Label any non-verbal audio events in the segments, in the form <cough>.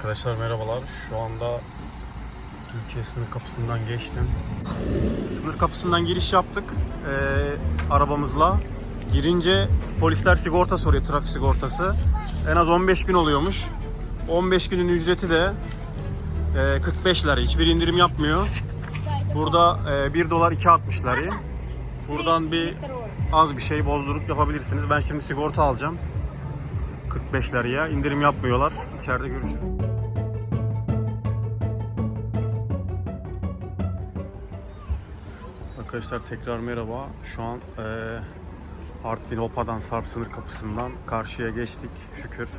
Arkadaşlar merhabalar. Şu anda Türkiye sınır kapısından geçtim. Sınır kapısından giriş yaptık eee, arabamızla. Girince polisler sigorta soruyor, trafik sigortası. En az 15 gün oluyormuş. 15 günün ücreti de eee 45 lira. Hiçbir indirim yapmıyor. Burada eee 1 dolar 2.60 lira. Buradan bir az bir şey bozdurup yapabilirsiniz. Ben şimdi sigorta alacağım. 45 liraya indirim yapmıyorlar. İçeride görüşürüz. Arkadaşlar tekrar merhaba. Şu an eee Artvin Opa'dan Sarp sınır kapısından karşıya geçtik şükür.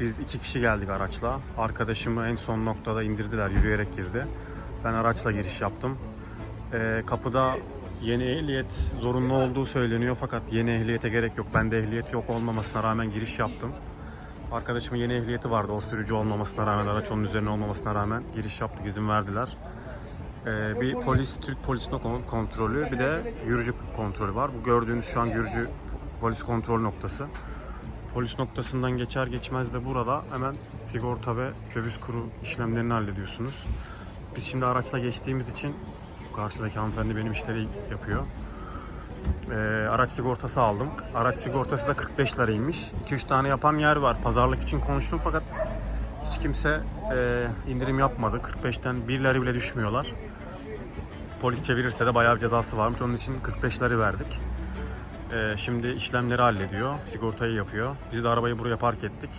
Biz iki kişi geldik araçla. Arkadaşımı en son noktada indirdiler, yürüyerek girdi. Ben araçla giriş yaptım. Eee, kapıda yeni ehliyet zorunlu olduğu söyleniyor fakat yeni ehliyete gerek yok. Bende ehliyet yok olmamasına rağmen giriş yaptım. Arkadaşımın yeni ehliyeti vardı. O sürücü olmamasına rağmen, araç onun üzerine olmamasına rağmen giriş yaptık, izin verdiler. Ee, bir polis, Türk polis kon- kontrolü, bir de Gürcü kontrolü var. Bu gördüğünüz şu an Gürcü polis kontrol noktası. Polis noktasından geçer geçmez de burada hemen sigorta ve döviz kuru işlemlerini hallediyorsunuz. Biz şimdi araçla geçtiğimiz için karşıdaki hanımefendi benim işleri yapıyor. Ee, araç sigortası aldım. Araç sigortası da 45 liraymış. 2-3 tane yapan yer var. Pazarlık için konuştum fakat hiç kimse e, indirim yapmadı. 45'ten 1 lira bile düşmüyorlar. Polis çevirirse de bayağı bir cezası varmış. Onun için 45 lira verdik. Ee, şimdi işlemleri hallediyor. Sigortayı yapıyor. Biz de arabayı buraya park ettik.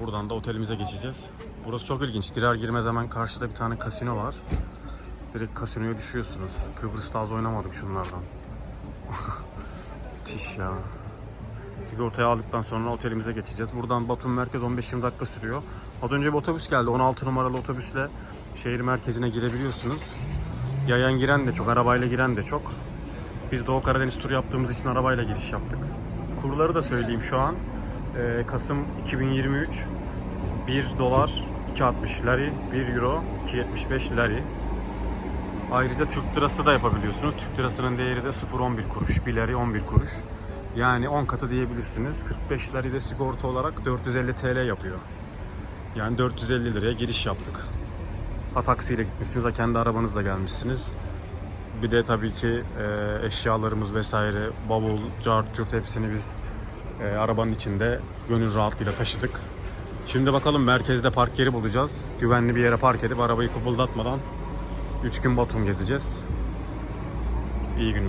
Buradan da otelimize geçeceğiz. Burası çok ilginç. Girer girmez hemen karşıda bir tane kasino var. Direkt kasinoya düşüyorsunuz. Kıbrıs'ta az oynamadık şunlardan. <laughs> Müthiş ya. Sigortayı aldıktan sonra otelimize geçeceğiz. Buradan Batum merkez 15-20 dakika sürüyor. Az önce bir otobüs geldi. 16 numaralı otobüsle şehir merkezine girebiliyorsunuz. Yayan giren de çok, arabayla giren de çok. Biz Doğu Karadeniz turu yaptığımız için arabayla giriş yaptık. Kurları da söyleyeyim şu an. Ee, Kasım 2023 1 dolar 2.60 lari, 1 euro 2.75 lari. Ayrıca Türk lirası da yapabiliyorsunuz. Türk lirasının değeri de 0.11 kuruş. 1 lari 11 kuruş. Yani 10 katı diyebilirsiniz. 45 lari de sigorta olarak 450 TL yapıyor. Yani 450 liraya giriş yaptık. Ha taksiyle gitmişsiniz ha kendi arabanızla gelmişsiniz. Bir de tabii ki e, eşyalarımız vesaire, bavul, cart, curt hepsini biz e, arabanın içinde gönül rahatlığıyla taşıdık. Şimdi bakalım merkezde park yeri bulacağız. Güvenli bir yere park edip arabayı kıpıldatmadan 3 gün Batum gezeceğiz. İyi günler.